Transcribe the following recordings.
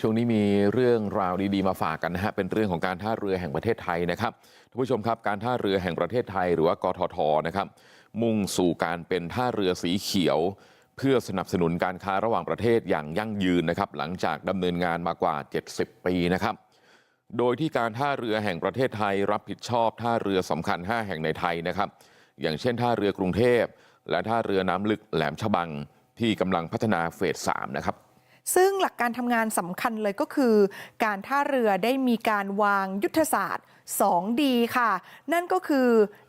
ช่วงนี้มีเรื่องราวดีๆมาฝากกันนะฮะเป็นเรื่องของการท่าเรือแห่งประเทศไทยนะครับท่านผู้ชมครับการท่าเรือแห่งประเทศไทยหรือว่ากททนะครับมุ่งสู่การเป็นท่าเรือสีเขียว เพื่อสนับสนุนการค้าระหว่างประเทศอย่างยั่งยืนนะครับหลังจากดำเนินงานมากว่า 70 ปีนะครับโดยที่การท่าเรือแห่งประเทศไทยรับผิดชอบท่าเรือสำคัญ 5 แห่งในไทยนะครับอย่างเช่นท่าเรือกรุงเทพ และท่าเรือน้ำลึกแหลมฉบังที่กำลังพัฒนาเฟส3นะครับ ซึ่งหลักการทำงานสำคัญเลยก็คือ การท่าเรือได้มีการวางยุทธศาสตร์ 2D ค่ะ นั่นก็คือ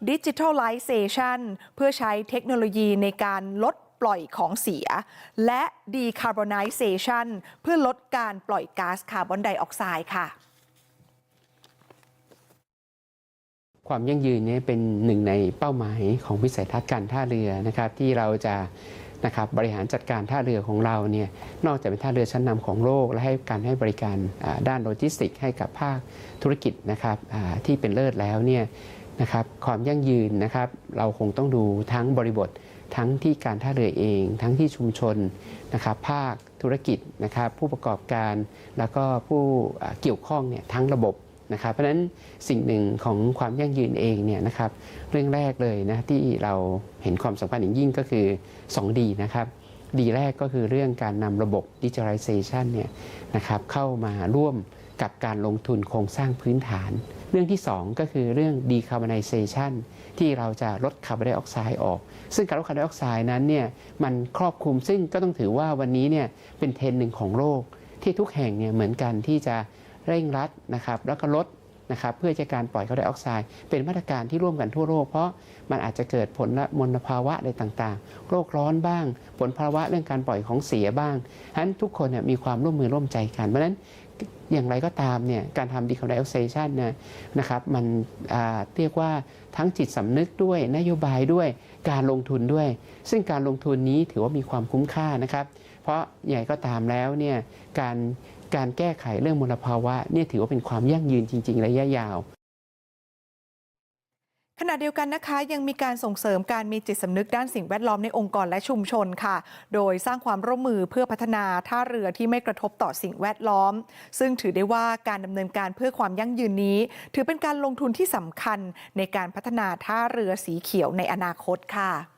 Digitalization เพื่อใช้เทคโนโลยีในการลดปล่อยของเสีย และ Decarbonization เพื่อลดการปล่อยก๊าซคาร์บอนไดออกไซด์ค่ะ ความยั่งยืนนี้เป็นหนึ่งในเป้าหมายของวิสัยทัศน์การท่าเรือนะครับที่เราจะ นะครับบริหารจัดการท่าเรือของเราเนี่ยนอกจากเป็นท่าเรือชั้นนำของโลก และให้การให้บริการด้านโลจิสติกส์ให้กับภาคธุรกิจนะครับที่เป็นเลิศแล้วเนี่ยนะครับความยั่งยืนนะครับเราคงต้องดูทั้งบริบททั้งที่การท่าเรือเอง ทั้งที่ชุมชนนะครับภาคธุรกิจนะครับผู้ประกอบการ แล้วก็ผู้เกี่ยวข้องเนี่ยทั้งระบบ นะครับเพราะฉะนั้นสิ่งหนึ่งของความยั่งยืนเองเนี่ยนะครับเรื่องแรกเลยนะที่เราเห็นความสำคัญอย่างยิ่งก็คือ 2D นะครับดีแรกก็คือเรื่องการนำระบบ Digitalization เนี่ยนะครับเข้ามาร่วมกับการลงทุนโครงสร้างพื้นฐาน เรื่องที่ 2 ก็คือเรื่อง Decarbonization ที่เราจะลดคาร์บอนไดออกไซด์ออก ซึ่งการลดคาร์บอนไดออกไซด์นั้นเนี่ยมันครอบคลุมซึ่งก็ต้องถือว่าวันนี้เนี่ยเป็นเทรนหนึ่งของโลกที่ทุกแห่งเนี่ยเหมือนกันที่จะ เร่งรัดนะครับแล้วก็ลดนะครับเพื่อจะการปล่อยคาร์บอนไดออกไซด์เป็นมาตรการที่ร่วมกันทั่วโลกเพราะมันอาจจะเกิดผลมลภาวะอะไรต่างๆ โรคร้อนบ้าง ผลภาวะเรื่องการปล่อยของเสียบ้างฉะนั้นทุกคนเนี่ยมีความร่วมมือร่วมใจกันเพราะฉะนั้นอย่างไรก็ตามเนี่ยการทำดีคาร์บอนไดออกไซด์เนี่ยนะครับมันอ่าเรียกว่าทั้งจิตสำนึกด้วยนโยบายด้วยการลงทุนด้วย ซึ่งการลงทุนนี้ถือว่ามีความคุ้มค่านะครับ เพราะใหญ่ก็ตามแล้วเนี่ยการ การแก้ไขเรื่องมลภาวะเนี่ยถือว่าเป็นความยั่งยืนจริง ๆ ระยะยาว ขณะเดียวกันนะคะ ยังมีการส่งเสริมการมีจิตสำนึกด้านสิ่งแวดล้อมในองค์กรและชุมชนค่ะ โดยสร้างความร่วมมือเพื่อพัฒนาท่าเรือที่ไม่กระทบต่อสิ่งแวดล้อม ซึ่งถือได้ว่าการดำเนินการเพื่อความยั่งยืนนี้ ถือเป็นการลงทุนที่สำคัญในการพัฒนาท่าเรือสีเขียวในอนาคตค่ะ